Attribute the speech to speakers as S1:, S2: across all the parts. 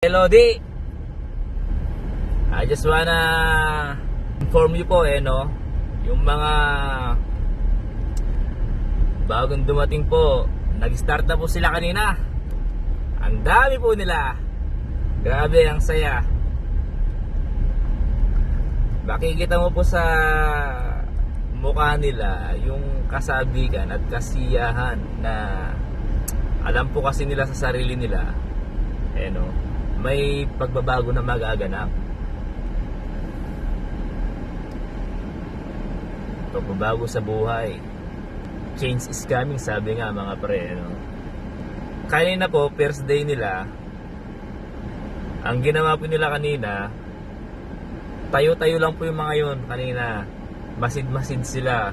S1: Hello, D. I just wanna inform you po, eh, no? Yung mga bagong dumating po, nag-start na po sila kanina. Ang dami po nila. Grabe, ang saya. Makikita mo po sa mukha nila yung kasabigan at kasiyahan na alam po kasi nila sa sarili nila eh no, may pagbabago na magaganap. Pagbabago sa buhay. Change is coming, sabi nga mga pre. No? Kanina po, first day nila, ang ginawa po nila kanina, tayo-tayo lang po yung mga yun kanina. Masid-masid sila.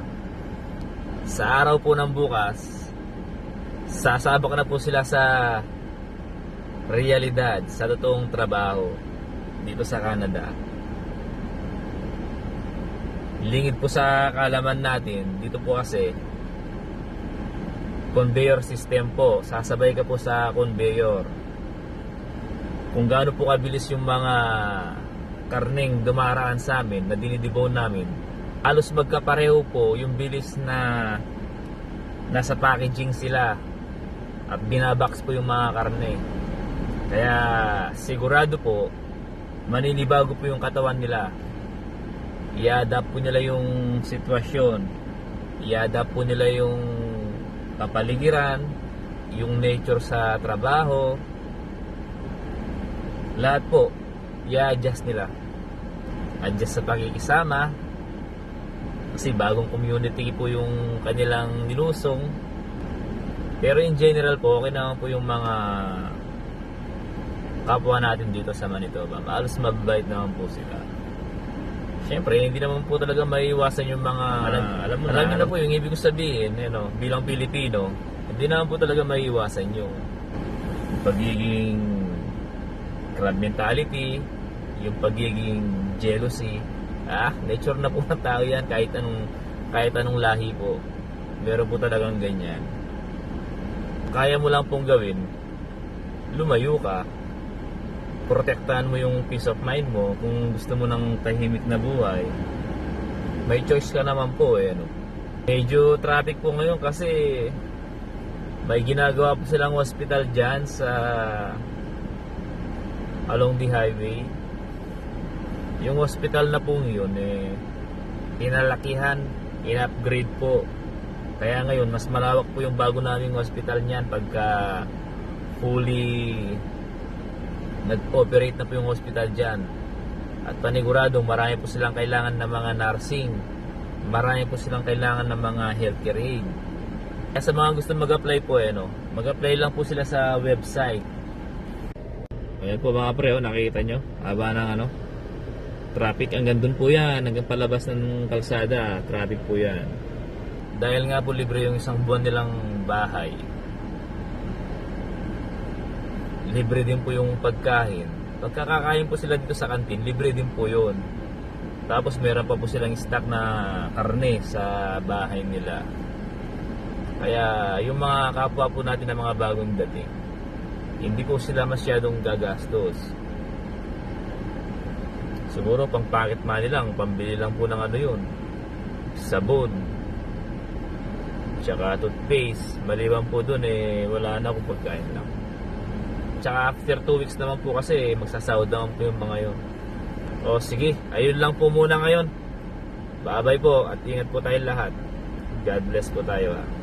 S1: Sa araw po ng bukas, sasabak na po sila sa realidad sa totoong trabaho dito sa Canada. Lingid po sa kalaman natin, dito po kasi conveyor system po. Sasabay ka po sa conveyor. Kung gaano po kabilis yung mga karneng dumaraan sa amin na dinidibone namin, halos magkapareho po yung bilis na nasa packaging sila at binabox po yung mga karne. Kaya sigurado po maninibago po yung katawan nila. I-adapt po nila yung sitwasyon. I-adapt po nila yung kapaligiran, yung nature sa trabaho. Lahat po, i-adjust nila. Adjust sa pakikisama. Kasi bagong community po yung kanilang nilusong. Pero in general po, okay naman po yung mga kapwa natin dito sa Manitoba. Halos mababait naman po sila. Siyempre, hindi naman po talaga maiiwasan yung mga... Alam, alam mo na, alam na po yung ibig ko sabihin, you know, bilang Pilipino, hindi naman po talaga maiiwasan yung pagiging crab mentality, yung pagiging jealousy. Ah, nature na po ng tao yan kahit anong, kahit anong lahi po. Meron po talagang ganyan. Kaya mo lang pong gawin, lumayo ka, protektahan mo yung peace of mind mo. Kung gusto mo ng tahimik na buhay may choice ka naman po eh ano. medyo traffic po ngayon kasi may ginagawa po silang hospital dyan sa along the highway. Yung hospital na po yun eh pinalakihan in-upgrade po. Kaya ngayon mas malawak po yung bago naming hospital niyan pagka fully nag-operate na po yung hospital dyan. At paniguradong marami po silang kailangan ng mga nursing. Marami po silang kailangan ng mga healthcare aid. Kaya sa mga gusto mag-apply po, eh, no? mag-apply lang po sila sa website. Ayan po mga pre, oh, nakikita nyo? Haba ng ano? Traffic, hanggang dun po yan. Hanggang palabas ng kalsada, traffic po yan. Dahil nga po libre yung isang buwan nilang bahay, libre din po yung pagkain. Pagkakakain po sila dito sa kantin, libre din po yun. Tapos meron pa po silang stock na karne sa bahay nila. Kaya yung mga kapwa po natin na mga bagong dating, hindi po sila masyadong gagastos. Siguro pang pocket money lang, pambili lang po ng ano yun. Sabon. Tsaka toothpaste. Maliban po dun eh, wala na akong pagkain lang. Tsaka after 2 weeks naman po kasi magsasahod naman po yung mga yun. O sige, ayun lang po muna ngayon. Bye-bye po at ingat po tayo lahat. God bless po tayo ha.